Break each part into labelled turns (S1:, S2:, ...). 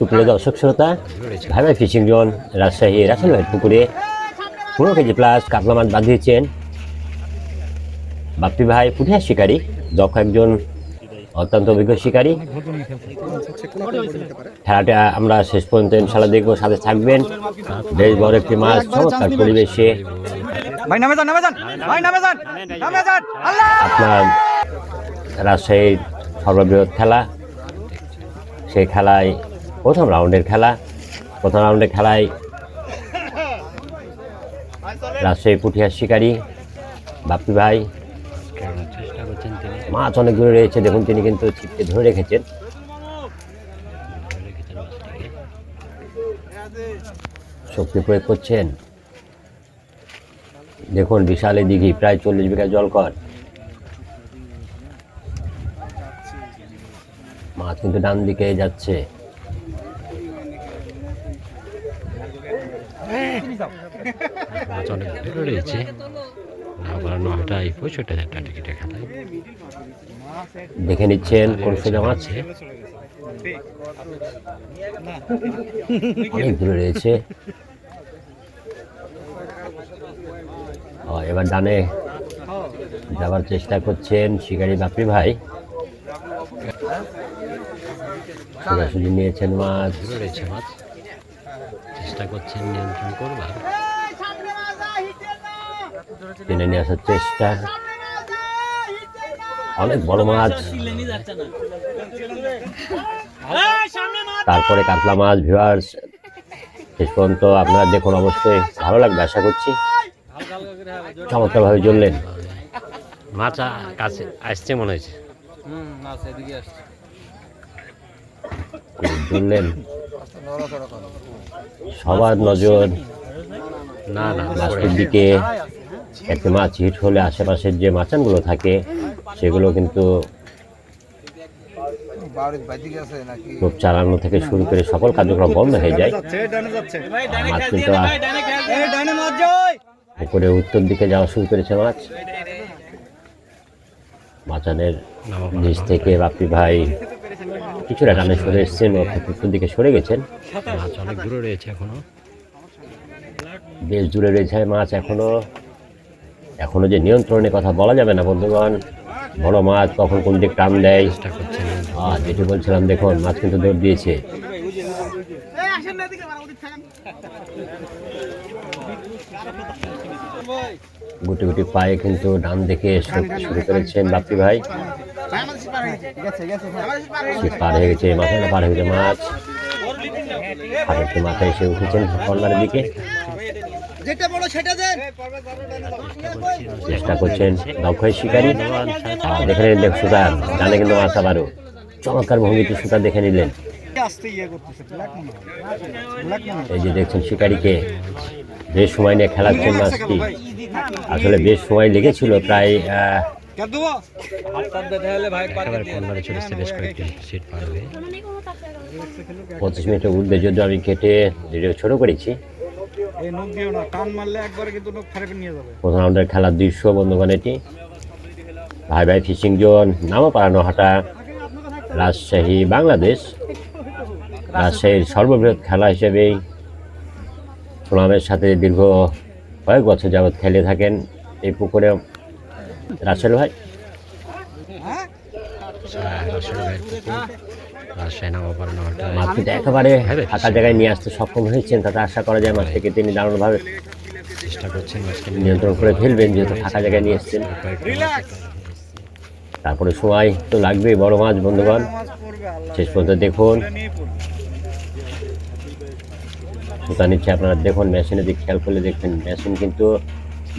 S1: সুপ্রিয় দর্শক শ্রোতা ভাই ভাই ফিশিং জোন রাজশাহী রাসেল পুকুরে পনেরো কেজি প্লাস কাতলা মাছ বাঁধিয়েছেন বাপ্পি ভাই পুঠিয়া শিকারী দক্ষ একজন অত্যন্ত অভিজ্ঞ শিকারী। খেলাটা আমরা শেষ পর্যন্ত ইনশাল্লাহ দেখব সাথে থাকবেন। বেশ বড় একটি মাছ চমৎকার পরিবেশে। আপনার রাজশাহীর সর্ববৃহৎ খেলা। সেই খেলায় প্রথম রাউন্ডের খেলা। প্রথম রাউন্ডের খেলায় রাজশাহী পুঠিয়ার শিকারী বাপ্পি ভাই। মাছ অনেক দূরে রয়েছে, দেখুন তিনি কিন্তু ছিপকে ধরে রেখেছেন। শক্তি প্রয়োগ করছেন। দেখুন বিশাল এই দিঘি, প্রায় চল্লিশ বিঘা জল কর। মাছ কিন্তু ডান দিকে যাচ্ছে।
S2: রয়েছে
S1: দেখে নিচ্ছেন কোন সোজা মাছ
S2: আছে।
S1: অনেক দূরে রয়েছে এবার ডানে যাবার চেষ্টা করছেন শিকারি বাপি ভাই। সোজাসুজি নিয়েছেন মাছ
S2: রয়েছে মাছ। চেষ্টা করছেন নিয়ন্ত্রণ করবার।
S1: টেনে নিয়ে আসার চেষ্টা। অনেক বড় মাছ। তারপরে কাতলা মাছ ভিউয়ার্স শেষ পর্যন্ত আপনারা দেখুন অবশ্যই ভালো লাগবে আশা করছি। চমৎকারভাবে জ্বললেন।
S2: মাছ কাছে আসছে মনে হয়েছে।
S1: জ্বললেন। সবার নজর
S2: না না
S1: মাছের দিকে। একটা মাছ হিট হলে আশেপাশের যে মাচানগুলো থাকে সেগুলো কিন্তু খুব চালানো থেকে শুরু করে সকল কার্যক্রম বন্ধ হয়ে যায়। মাছ কিন্তু উপরে উত্তর দিকে যাওয়া শুরু করেছে মাছ। মাচানের নিচ থেকে বাপি ভাই কিছুটা টানে সরে এসছেন ও উত্তর দিকে সরে গেছেন?
S2: মাছ অনেক দূরে রয়েছে এখনও।
S1: বেশ দূরে রয়েছে মাছ এখনও। এখনও যে নিয়ন্ত্রণের কথা বলা যাবে না বন্ধুগণ। বড় মাছ কখন কোন দিক টান দেয়? আর যেটি বলছিলাম দেখুন মাছ কিন্তু দৌড় দিয়েছে। গুটি গুটি পায়ে কিন্তু ডান দিকে সরতে শুরু করেছেন বাপি ভাই। পার হয়ে গেছে মাথা না পার হয়ে গেছে মাছ হাতের মাথায় এসে উঠেছেন কর্নারের দিকে? চেষ্টা করছেন দক্ষই শিকারী। আর দেখে নিলেন দেখ সুতা ডানে কিন্তু মাছ আবারও। চমৎকার ভঙ্গিতে সুতা দেখে নিলেন। এই যে দেখছেন শিকারীকে বেশ সময় নিয়ে খেলাচ্ছেন মাছটি। আসলে বেশ সময় লেগেছিল প্রায়
S2: কর্নারে বেশ কয়েকটি সিট পার হয়ে।
S1: পঁচিশ মিনিটের ঊর্ধ্বে যদি আমি কেটে ভিডিও ছোট করেছি। প্রথম রাউন্ডের খেলার দৃশ্য বন্ধুগণ এটি ভাই ভাই ফিশিং জোন নামপাড়ানো হাটা। রাজশাহী বাংলাদেশ। রাজশাহীর সর্ববৃহৎ খেলা হিসেবেই সুনামের সাথে দীর্ঘ কয়েক বছর যাবৎ খেলে থাকেন। এই পুকুরে রাসেল ভাই?
S2: রাজশাহী ভাইয়ের পুকুর রাজশাহী নামাপাড়া নয়টা
S1: মাছ কিন্তু একেবারে ফাঁকা জায়গায় নিয়ে আসতে সক্ষম হয়েছেন তাতে আশা করা যায় মাছটিকে তিনি দারুণভাবে
S2: চেষ্টা করছেন
S1: নিয়ন্ত্রণ করে ফেলবেন যেহেতু ফাঁকা জায়গায় নিয়ে এসছেন। তারপরে সময় তো লাগবেই বড় মাছ বন্ধুগণ। শেষ পর্যন্ত দেখুন। সুতা নিচ্ছে আপনারা দেখুন মেশিনের দিকে খেয়াল করলে দেখবেন মেশিন কিন্তু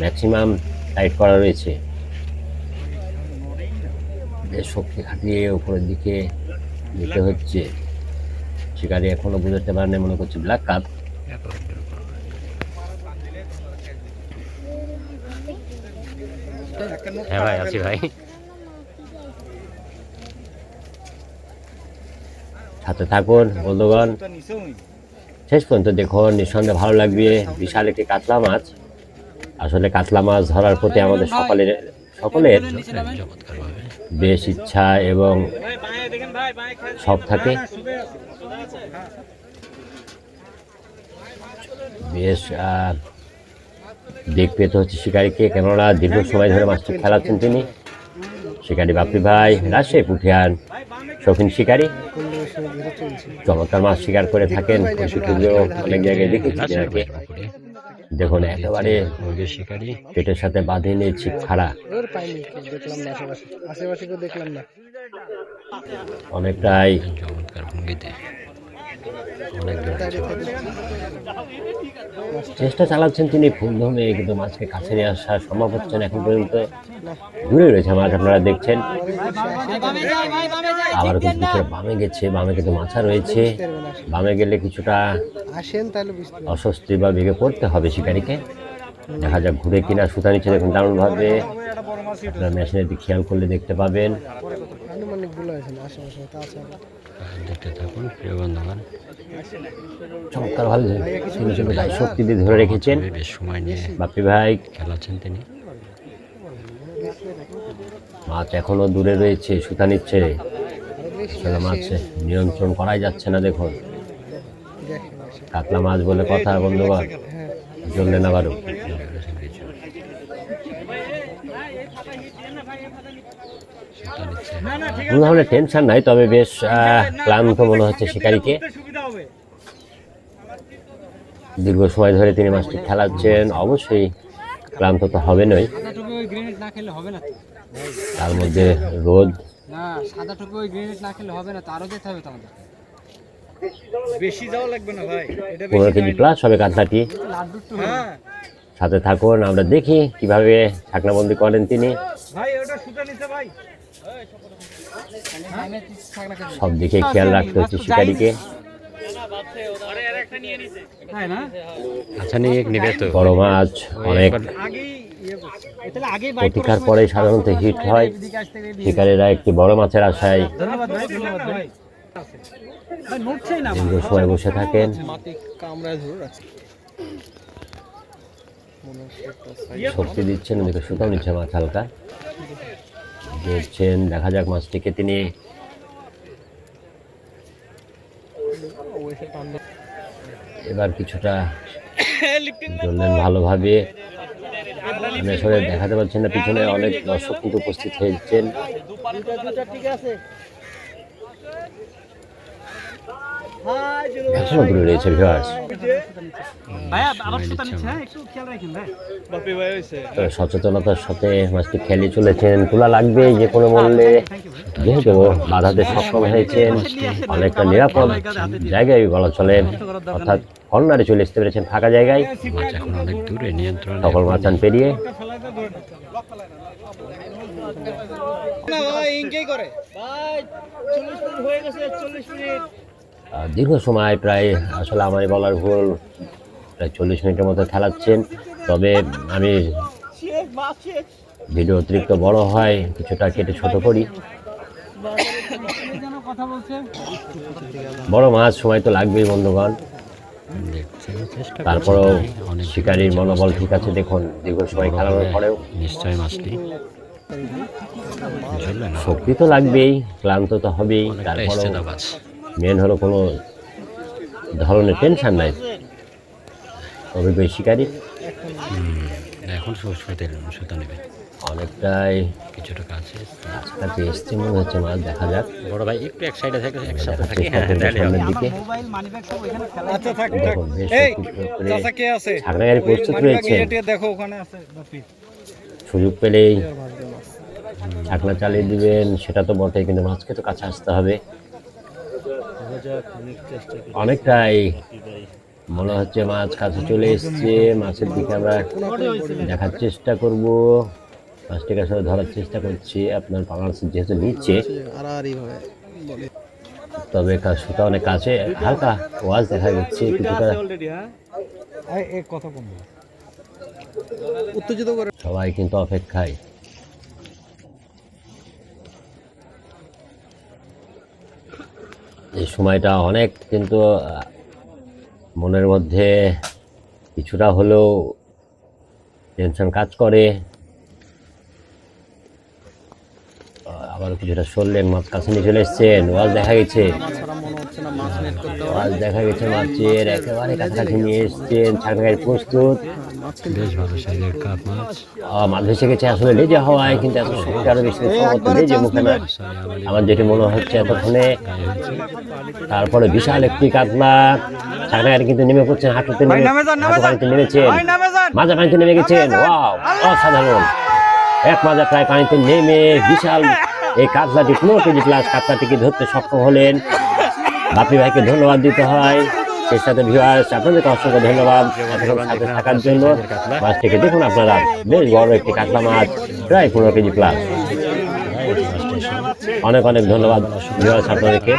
S1: ম্যাক্সিমাম টাইট করা রয়েছে। বেশ শক্তি খাটিয়ে উপরের দিকে যেতে হচ্ছে শিকারি এখনও বুঝতে পারেনি মনে করছে ব্ল্যাক কাপ
S2: হ্যাঁ ভাই আছি ভাই।
S1: সাথে থাকুন বন্ধুগণ। শেষ পর্যন্ত দেখুন নিঃসন্দেহে ভালো লাগবে। বিশাল একটি কাতলা মাছ। আসলে কাতলা মাছ ধরার প্রতি আমাদের সকলের সকলের বেশ ইচ্ছা এবং শখ থাকে। বেশ দিক পেতে হচ্ছে শিকারীকে। কেননা দীর্ঘ সময় ধরে মাছটি খেলাচ্ছেন তিনি। শিকারী বাপি ভাই রাজশাহী পুঠিয়ান শৌখিন শিকারী। চমৎকার মাছ শিকার করে থাকেন। অনেক জায়গায় দেখেছি দেখুন একেবারে
S2: মুরগির শিকারি।
S1: পেটের সাথে বাঁধে নিয়েছি খাড়া। অনেকটাই চেষ্টা চালাচ্ছেন তিনি, ফুল ধমে কিন্তু মাছকে কাছে নিয়ে আসা সম্ভব হচ্ছে না এখন পর্যন্ত। দূরে রয়েছে মাছ আপনারা দেখছেন। আবার কিন্তু বামে গেছে, বামে কিন্তু মাছা রয়েছে। বামে গেলে কিছুটা অস্বস্তি বা বেগে পড়তে হবে শিকারীকে। দেখা যাক ঘুরে কিনা সুতা নিচে দেখুন দারুণভাবে। আপনার মেশিনের খেয়াল করলে দেখতে পাবেন।
S3: আশেপাশে
S2: দেখতে থাকুন প্রিয় বন্ধুগণ।
S1: চমৎকার গায়ে শক্তি দিয়ে ধরে রেখেছেন।
S2: বেশ সময় নিয়ে
S1: বাপি ভাই।
S2: খেলাচ্ছেন তিনি।
S1: মাছ এখনও দূরে রয়েছে সুতা নিচ্ছে। আসলে মাছ নিয়ন্ত্রণ করাই যাচ্ছে না দেখুন। কাতলা মাছ বলে কথা বন্ধুগণ।
S3: হ্যাঁ
S1: জ্বললে না বারো
S2: সেটা নিচ্ছে
S1: কোনো ধরনের টেনশন নাই, তবে বেশ ক্লান্ত মনে হচ্ছে শিকারীকে। দীর্ঘ সময় ধরে তিনি মাছটি খেলাচ্ছেন, অবশ্যই ক্লান্ত তো হবে নয়
S4: সাদা টুকু ওই গ্রেনেড না খেলে হবে না তো
S1: তার মধ্যে রোদ। পনেরো কেজি প্লাস হবে কাতলাটি
S4: লাড্ডুর টু
S5: হ্যাঁ
S1: সাথে থাকুন, আমরা দেখি কীভাবে ছাকনাবন্দি করেন তিনি।
S5: ভাই
S1: সব দিকে খেয়াল রাখতে হচ্ছে শিকারীকে।
S2: আচ্ছা নিয়ে নেবে তো।
S1: বড় মাছ অনেক
S5: ইয়ে
S1: প্রতিকার পরে সাধারণত হিট হয়। শিকারীরা একটি বড় মাছের আশায়
S4: ধন্যবাদ ভাই ধন্যবাদ ভাই। ভাই নড়ছেই না
S1: দীর্ঘ সময় বসে থাকেন। শক্তি দিচ্ছেন ওদিকে সুতাও নিচ্ছে মাছ হালকা। দেখছেন, দেখা যাক মাছটিকে তিনি এবার কিছুটা জ্বললেন ভালোভাবে। আমি আসলে দেখাতে পারছেন না, পিছনে অনেক দর্শক কিন্তু উপস্থিত হয়েছেন এখনও দূরে রয়েছে ভিউয়ার্স
S4: ভাই আবার সুতা নিচ্ছে হ্যাঁ একটু খেয়াল রাখেন ভাই
S5: বাপি
S1: তো সচেতনতার সাথে মাছটি খেলে চলেছেন তোলা লাগবে যে কোনো মূল্যে। যেহেতু বাধাতে সক্ষম হয়েছেন অনেকটা নিরাপদ জায়গায় বলা চলে। অর্থাৎ কর্নারে চলে আসতে পেরেছেন ফাঁকা জায়গায়।
S2: মাছ এখন অনেক দূরে নিয়ন্ত্রণ।
S1: সকল মাচান পেরিয়ে।
S5: না ভাই ইনকেই করে। ভাই চল্লিশ মিনিট হয়ে গেছে চল্লিশ মিনিট।
S1: দীর্ঘ সময় প্রায় আসলে আমার বলার ভুল প্রায় চল্লিশ মিনিটের মতো খেলাচ্ছেন তবে আমি ভিডিও অতিরিক্ত বড় হয় কিছুটা কেটে ছোট করি। বড় মাছ সময় তো লাগবেই বন্ধুগণ। তারপরেও শিকারীর মনোবল ঠিক আছে দেখুন দীর্ঘ সময় খেলানোর পরেও।
S2: নিশ্চয় মাছটি।
S1: শক্তি তো লাগবেই ক্লান্ত তো হবেই তারপরেও
S2: দাবাজ
S1: মেন হলো কোনো ধরনের টেনশন নাই। অভিজ্ঞ শিকারী।
S2: এখন সুতা নেবে
S1: অনেকটাই
S2: কিছুটা কাছে।
S1: এসছে মনে হচ্ছে মাছ দেখা যাক।
S2: বড় ভাই একটু এক সাইডে থাকে একসাথে থাকি হ্যাঁ।
S1: সামনের দিকে।
S5: আচ্ছা থাক থাক। এই
S1: শক্তি প্রয়োগ করে
S5: চাচা কে আছে?
S1: ছাগনাগাড়ি প্রস্তুত রয়েছে।
S5: দেখো ওখানে আছে
S1: সুযোগ পেলেই ছাকনা চালিয়ে দিবেন সেটা তো বটে কিন্তু মাছকে তো কাছে আসতে হবে। অনেকটাই মনে হচ্ছে মাছ কাছে চলে এসছে মাছের দিকে আমরা দেখার চেষ্টা করব। মাছটিকে আসলে ধরার চেষ্টা করছি আপনার পাঙাশ যেহেতু নিচ্ছে। তবে সুতা অনেক কাছে হালকা ওয়াজ দেখা যাচ্ছে কিছুটা। সবাই কিন্তু অপেক্ষায়। এই সময়টা অনেক, কিন্তু মনের মধ্যে কিছুটা হলেও টেনশন কাজ করে। আবার কিছুটা সরলেন, মাছ কাছে নিয়ে চলে এসছেন। ওয়াজ দেখা গেছে। ওয়াজ দেখা গেছে মাছের, একেবারে কাছাকাছি নিয়ে এসছেন। ছাড়খাই প্রস্তুত।
S2: বেশ ভালো সাইজের কাপ মাছ।
S1: মাছ ভেসে গেছে আসলে লেজে হওয়ায় কিন্তু এত শক্তি আরও বেশি লেজে মুখে না। আমার যেটি মনে হচ্ছে এতক্ষণে তারপরে বিশাল একটি কাতলা ছাড়খাই কিন্তু নেমে পড়ছেন হাঁটুতে নেমে পানিতে নেমেছেন। মাজা পানিতে নেমে গেছেন। ওয়াও অসাধারণ। এক মাজা প্রায় পানিতে নেমে বিশাল এই কাতলাটি পনেরো কেজি প্লাস কাতলাটিকে ধরতে সক্ষম হলেন। বাপি ভাইকে ধন্যবাদ দিতে হয়। সেই সাথে ভিউয়ার্স আপনাদেরকে অসংখ্য ধন্যবাদ। সাথে থাকার জন্য। মাছটিকে দেখুন আপনারা। বেশ বড় একটি কাতলা মাছ প্রায় পনেরো কেজি প্লাস অনেক অনেক ধন্যবাদ ভিউয়ার্স আপনাদেরকে।